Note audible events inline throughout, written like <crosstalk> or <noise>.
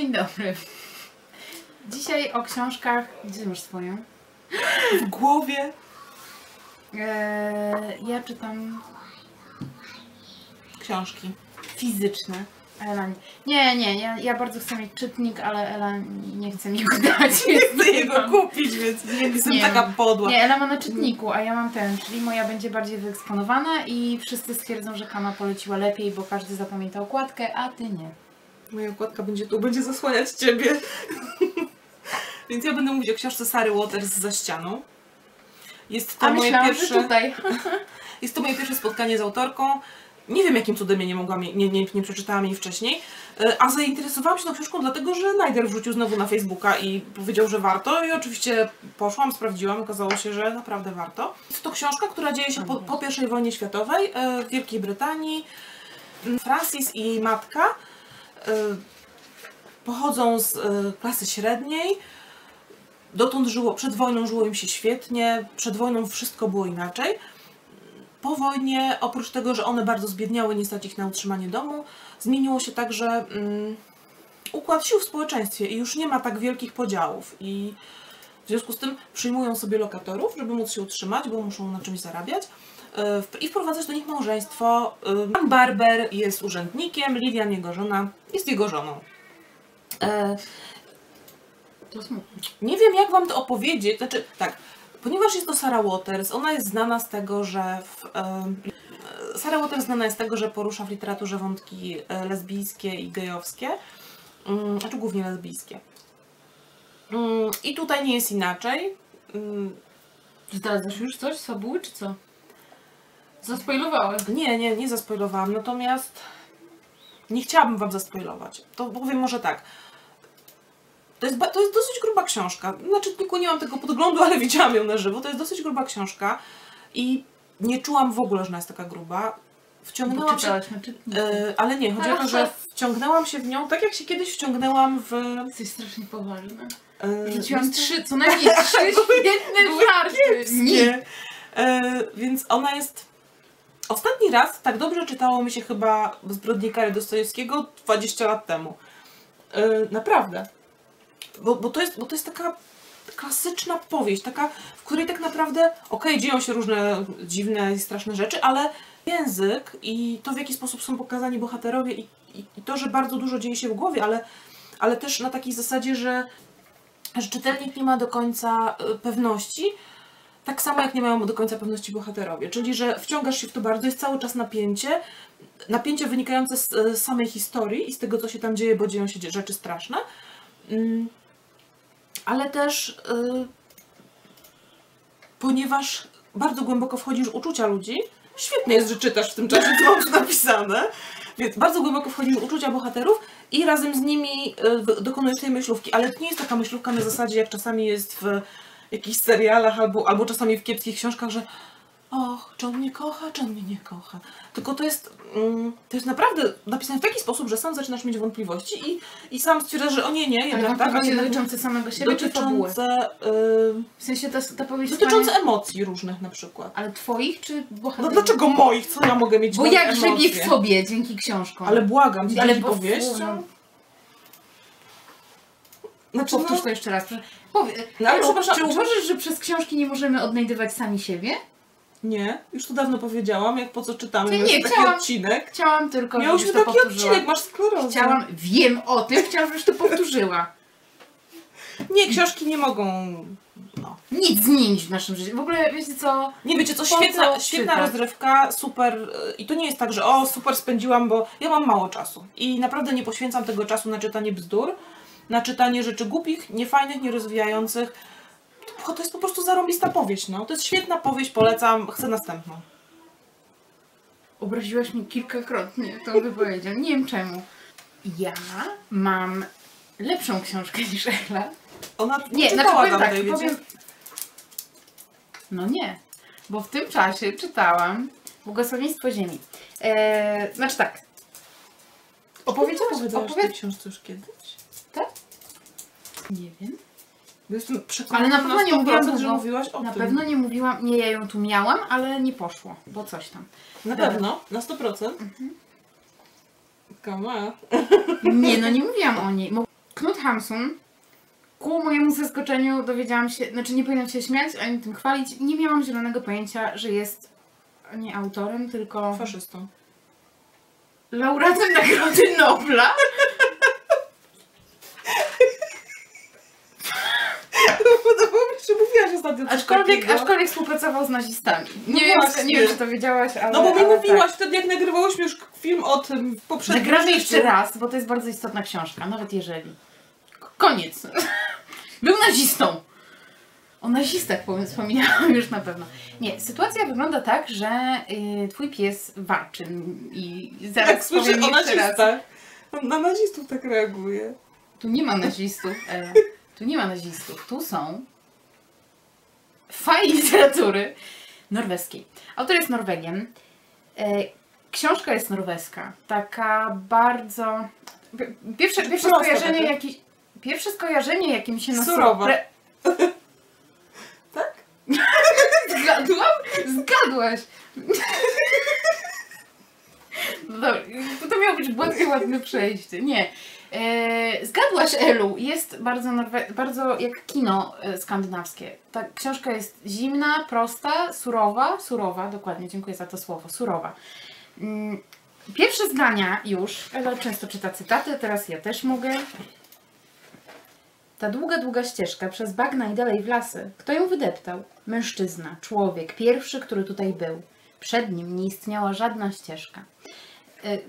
Dzień dobry. Dzisiaj o książkach. Gdzie masz swoją? W głowie. Eee, ja czytam Książki. fizyczne. Ela nie, nie, ja, ja bardzo chcę mieć czytnik, ale Ela nie chce mi go dać. Nie chcę jego kupić, więc jestem Nie. taka podła. Nie, Ela ma na czytniku, a ja mam ten, czyli moja będzie bardziej wyeksponowana i wszyscy stwierdzą, że Kama poleciła lepiej, bo każdy zapamięta okładkę, a ty nie. Moja okładka będzie tu, będzie zasłaniać ciebie. <laughs> Więc ja będę mówić o książce Sary Waters za ścianą. Jest to A moje myślałam, pierwsze. tutaj. <laughs> Jest to moje pierwsze spotkanie z autorką. Nie wiem, jakim cudem ja nie mogłam, nie, nie, nie przeczytałam jej wcześniej. E, A zainteresowałam się tą książką dlatego, że Najder wrzucił znowu na Facebooka i powiedział, że warto. I oczywiście poszłam, sprawdziłam, okazało się, że naprawdę warto. Jest to książka, która dzieje się po, po I wojnie światowej e, w Wielkiej Brytanii. Francis i jej matka pochodzą z e, klasy średniej. Dotąd żyło, przed wojną żyło im się świetnie, przed wojną wszystko było inaczej. Po wojnie, oprócz tego, że one bardzo zbiedniały, nie stać ich na utrzymanie domu, zmieniło się także mm, układ sił w społeczeństwie i już nie ma tak wielkich podziałów. I w związku z tym przyjmują sobie lokatorów, żeby móc się utrzymać, bo muszą na czymś zarabiać. I wprowadzać do nich małżeństwo. E, Pan Barber jest urzędnikiem, Lilian, jego żona, jest jego żoną. E, To smutne. nie wiem, jak wam to opowiedzieć. Znaczy, tak, ponieważ jest to Sarah Waters, ona jest znana z tego, że. W, e, Sarah Waters znana jest z tego, że porusza w literaturze wątki e, lesbijskie i gejowskie, mm, znaczy głównie lesbijskie. Mm, I tutaj nie jest inaczej. Mm, Zdradzasz już coś z fabuły, czy co? Zaspoilowałem. Nie, nie, nie zaspoilowałam, natomiast nie chciałabym wam zaspoilować. To powiem może tak. To jest, to jest dosyć gruba książka. Na czytniku nie mam tego podglądu, <laughs> ale widziałam ją na żywo. To jest dosyć gruba książka i nie czułam w ogóle, że ona jest taka gruba. Wciągnęłam się. Czytniku. E, ale nie, chodzi o to, że wciągnęłam się w nią tak, jak się kiedyś wciągnęłam w. Jesteś strasznie powolna. E, Rzuciłam trzy, co najmniej trzy <laughs> świetne były <laughs> żarty. Nie. E, więc ona jest. Ostatni raz tak dobrze czytało mi się chyba Zbrodnie Kary Dostojewskiego 20 lat temu. E, naprawdę. Bo, bo, to jest, bo to jest taka klasyczna powieść, taka, w której tak naprawdę, okej, dzieją się różne dziwne i straszne rzeczy, ale język i to, w jaki sposób są pokazani bohaterowie i, i, i to, że bardzo dużo dzieje się w głowie, ale, ale też na takiej zasadzie, że, że czytelnik nie ma do końca e, pewności, tak samo jak nie mają do końca pewności bohaterowie. Czyli, że wciągasz się w to bardzo, jest cały czas napięcie, napięcie wynikające z e, samej historii i z tego, co się tam dzieje, bo dzieją się rzeczy straszne. Mm, Ale też y, ponieważ bardzo głęboko wchodzisz w uczucia ludzi, świetnie jest, że czytasz w tym czasie, co tu napisane, więc bardzo głęboko wchodzisz w uczucia bohaterów i razem z nimi w- dokonujesz tej myślówki, ale to nie jest taka myślówka na zasadzie, jak czasami jest w jakichś serialach albo, albo czasami w kiepskich książkach, że och, czy on mnie kocha, czy on mnie nie kocha. Tylko to jest, mm, to jest naprawdę napisane w taki sposób, że sam zaczynasz mieć wątpliwości i, i sam stwierdzasz, że o nie, nie, Ale jednak tak, a wątpliwości jednak nie. dotyczące samego siebie, czy dotyczące, y, W sensie ta, ta powieść dotyczące stanie- emocji różnych na przykład. Ale twoich, czy No bohaterów? dlaczego moich? Co ja mogę mieć Bo moje ja grzebię emocje? w sobie dzięki książkom. Ale błagam, Ale ale powieścią? Znaczy, Powtórz no, to jeszcze raz. Powie... No, ale Elu, przepraszam, czy uważasz, że przez książki nie możemy odnajdywać sami siebie? nie, już to dawno powiedziałam, jak po co czytamy. Nie, taki chciałam- odcinek. Chciałam tylko, Miałyśmy taki powtórzyła. odcinek, masz sklerozę. Chciałam, wiem o tym, chciałam, żebyś to powtórzyła. Nie, książki nie mogą... No. Nic zmienić w naszym życiu. W ogóle, wiecie co? Nie wiecie co, świetna, co świetna rozrywka, super. I to nie jest tak, że o, super spędziłam, bo ja mam mało czasu. I naprawdę nie poświęcam tego czasu na czytanie bzdur, na czytanie rzeczy głupich, niefajnych, nierozwijających. To, to jest po prostu zarąbista powieść, no. To jest świetna powieść, polecam, chcę następną. Obraziłaś mnie kilkakrotnie tą wypowiedzią. Nie wiem czemu. Ja mam lepszą książkę niż Ela. Ona Nie, znaczy powiem tak, tej, powiem... No nie, bo w tym czasie czytałam Błogosławieństwo Ziemi. Eee, znaczy tak. Opowiedzieć, Opowiadałaś opowiedz... tej książce już kiedyś? Nie wiem. Bo Jestem przekonana Ale na pewno nie mówiłam 100%, że mówiłaś o Na tym. pewno nie mówiłam, nie, ja ją tu miałam, ale nie poszło, bo coś tam. Na Dobra. pewno, na 100%. Mhm. Kama. <laughs> Nie, no nie mówiłam o niej. Knut Hamsun, ku mojemu zaskoczeniu dowiedziałam się, znaczy nie powinnam się śmiać ani tym chwalić, nie miałam zielonego pojęcia, że jest nie autorem, tylko Faszystą. laureatem Nagrody Nobla. Podobało mi coś Aczkolwiek, takiego. aczkolwiek współpracował z nazistami. No Nie, wiem, nie wiem, czy to wiedziałaś, ale... No bo mi mówiłaś wtedy, jak nagrywałyśmy już film o tym w Tak. poprzednim Nagramy jeszcze raz, bo to jest bardzo istotna książka, nawet jeżeli. Koniec. <laughs> Był nazistą. O nazistach powiem, wspominałam już na pewno. Nie, sytuacja wygląda tak, że y, twój pies warczy i zaraz Jak powiem o nazistach. On Na nazistów tak reaguje. Tu nie ma nazistów, Ela. Tu nie ma nazistów. Tu są fajne <laughs> literatury norweskiej. Autor jest Norwegiem. E, Książka jest norweska. Taka bardzo... pi- Pierwsze, pierwsze Prosta skojarzenie taka. jakieś... Pierwsze skojarzenie, jakim się nasuwa... Surowa. Pre... <laughs> Tak? <laughs> Zgadłam? Zgadłaś! No dobra, być gładkie, ładne przejście. Nie. E, zgadłaś, Elu. Jest bardzo, bardzo jak kino e, skandynawskie. Ta książka jest zimna, prosta, surowa. Surowa, dokładnie, dziękuję za to słowo. Surowa. Mm, Pierwsze zdania już. Ela często czyta cytaty, teraz ja też mogę. Ta długa, długa ścieżka przez bagna i dalej w lasy. Kto ją wydeptał? Mężczyzna, człowiek, pierwszy, który tutaj był. Przed nim nie istniała żadna ścieżka. Y,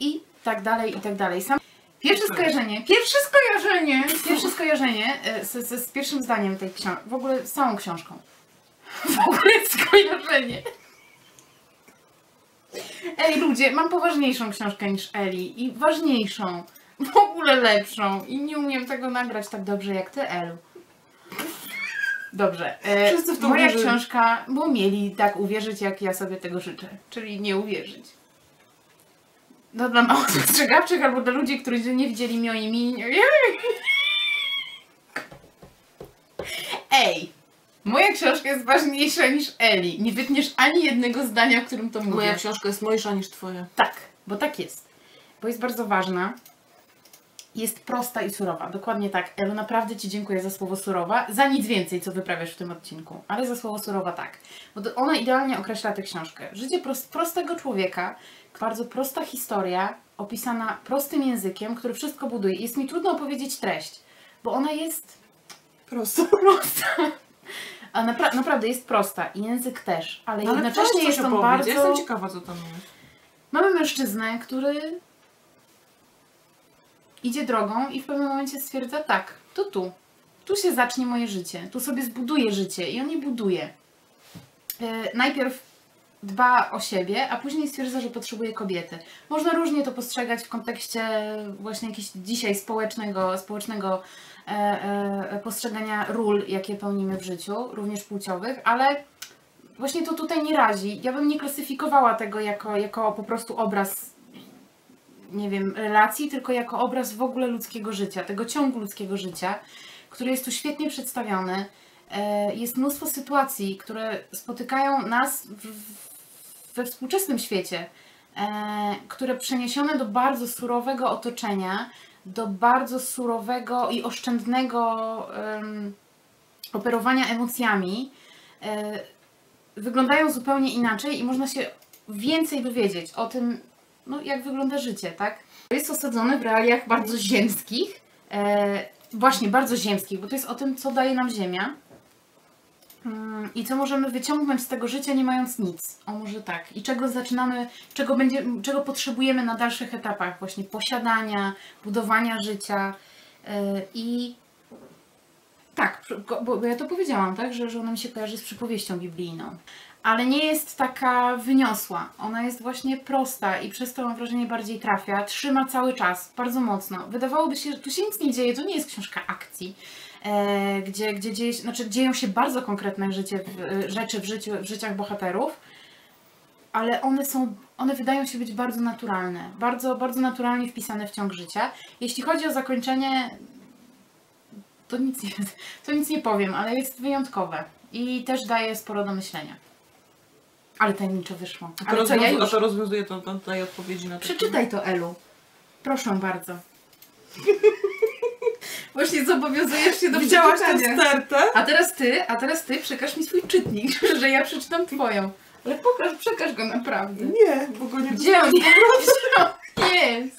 I tak dalej, i tak dalej. Sam... Pierwsze skojarzenie, pierwsze skojarzenie, pierwsze skojarzenie y, z, z, z pierwszym zdaniem tej książki, w ogóle z całą książką. <laughs> W ogóle skojarzenie. Ej, ludzie, mam poważniejszą książkę niż Eli i ważniejszą, w ogóle lepszą i nie umiem tego nagrać tak dobrze jak ty, Elu. Dobrze. E, Wszyscy w to moja książka, bo mieli tak uwierzyć, jak ja sobie tego życzę, czyli nie uwierzyć. No dla mało spostrzegawczych albo dla ludzi, którzy nie widzieli mini. Ej! Moja książka jest ważniejsza niż Eli. Nie wytniesz ani jednego zdania, w którym to mówię. Moja książka jest mojsza niż twoja. Tak, bo tak jest. Bo jest bardzo ważna. Jest prosta i surowa. Dokładnie tak. Elu, naprawdę Ci dziękuję za słowo surowa. Za nic więcej, co wyprawiasz w tym odcinku. Ale za słowo surowa tak. Bo ona idealnie określa tę książkę. Życie prost, prostego człowieka, bardzo prosta historia, opisana prostym językiem, który wszystko buduje. Jest mi trudno opowiedzieć treść, bo ona jest Prosto. prosta. A napra- naprawdę jest prosta. I język też. Ale, No, ale jednocześnie jest on bardzo... Jestem ciekawa, co tam jest. Mamy mężczyznę, który idzie drogą i w pewnym momencie stwierdza tak, to tu. Tu się zacznie moje życie. Tu sobie zbuduję życie i on je buduje. E, najpierw dba o siebie, a później stwierdza, że potrzebuje kobiety. Można różnie to postrzegać w kontekście właśnie jakiegoś dzisiaj społecznego, społecznego e, e, postrzegania ról, jakie pełnimy w życiu, również płciowych, ale właśnie to tutaj nie razi. Ja bym nie klasyfikowała tego jako, jako po prostu obraz, nie wiem, relacji, tylko jako obraz w ogóle ludzkiego życia, tego ciągu ludzkiego życia, który jest tu świetnie przedstawiony. E, Jest mnóstwo sytuacji, które spotykają nas w, we współczesnym świecie, e, które przeniesione do bardzo surowego otoczenia, do bardzo surowego i oszczędnego operowania emocjami, e, wyglądają zupełnie inaczej i można się więcej dowiedzieć o tym, no, jak wygląda życie, tak? Jest osadzony w realiach bardzo ziemskich, e, właśnie bardzo ziemskich, bo to jest o tym, co daje nam Ziemia mm, i co możemy wyciągnąć z tego życia, nie mając nic. O może tak. I czego zaczynamy, czego, będzie, czego potrzebujemy na dalszych etapach właśnie posiadania, budowania życia e, i tak, bo, bo ja to powiedziałam, tak, że, że ona mi się kojarzy z przypowieścią biblijną. Ale nie jest taka wyniosła. Ona jest właśnie prosta i przez to mam wrażenie bardziej trafia. Trzyma cały czas, bardzo mocno. Wydawałoby się, że tu się nic nie dzieje, to nie jest książka akcji, e, gdzie, gdzie dzieje znaczy dzieją się bardzo konkretne życie, w, e, rzeczy w, życiu, w życiach bohaterów, ale one są, one wydają się być bardzo naturalne, bardzo, bardzo naturalnie wpisane w ciąg życia. Jeśli chodzi o zakończenie, to nic nie, <laughs> to nic nie powiem, ale jest wyjątkowe i też daje sporo do myślenia. Ale tajemniczo wyszło. A to, Ale co ja rozwiązu- a już? to rozwiązuje to, to daje odpowiedzi na to. Przeczytaj to, Elu. Proszę bardzo. <laughs> Właśnie zobowiązujesz się do Widziałaś tę stertę? A teraz ty, a teraz ty przekaż mi swój czytnik, <laughs> że ja przeczytam twoją. Ale pokaż, przekaż go naprawdę. Nie, bo go nie Gdzie on jest? <laughs> Jest.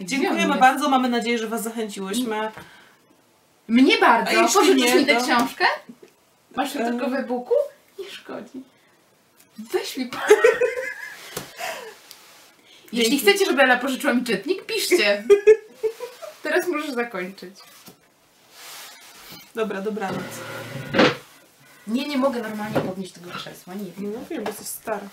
Dziękujemy jest? bardzo, mamy nadzieję, że Was zachęciłyśmy. Mnie bardzo. Pożyczysz mi tę książkę? Masz ją Em. tylko w e-booku? Nie szkodzi. Weź mi pan. <laughs> Jeśli chcecie, żeby Ela pożyczyła mi czytnik, piszcie. <laughs> Teraz możesz zakończyć. Dobra, dobranoc. Nie, nie mogę normalnie podnieść tego krzesła. Nie wiem. No wiem, bo jesteś stara.